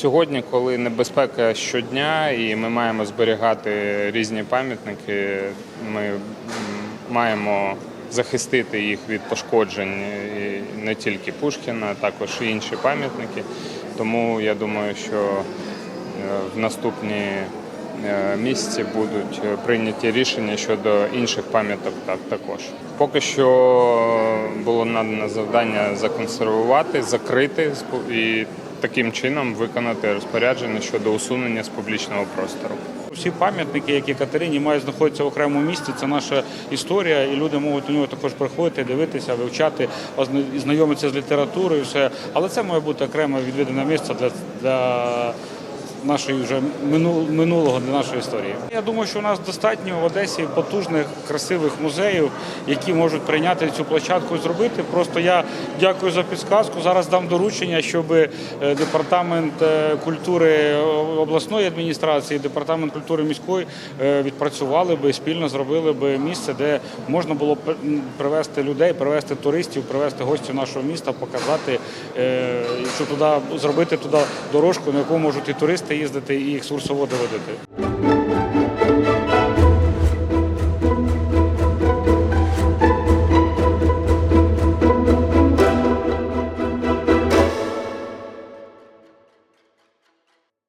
Сьогодні, коли небезпека щодня, і ми маємо зберігати різні пам'ятники, ми маємо захистити їх від пошкоджень і не тільки Пушкіна, а також і інші пам'ятники. Тому я думаю, що е, в наступні е, місяці будуть прийняті рішення щодо інших пам'яток так також. Поки що було надано завдання законсервувати, закрити і таким чином виконати розпорядження щодо усунення з публічного простору. Всі пам'ятники, які Катерині мають знаходитися в окремому місці, це наша історія, і люди можуть у нього також приходити, дивитися, вивчати, знайомитися з літературою, все. Але це має бути окреме відведене місце для, для нашої вже мину- минулого, для нашої історії. Я думаю, що у нас достатньо в Одесі потужних, красивих музеїв, які можуть прийняти цю площадку і зробити. Просто я дякую за підсказку. Зараз дам доручення, щоб е, департамент е, культури обласної адміністрації, департамент культури міської е, відпрацювали би спільно зробили би місце, де можна було б привезти людей, привезти туристів, привезти гостів нашого міста, показати, е, що туди зробити туди дорожку, на яку можуть і туристи їздити, і екскурсоводи водити.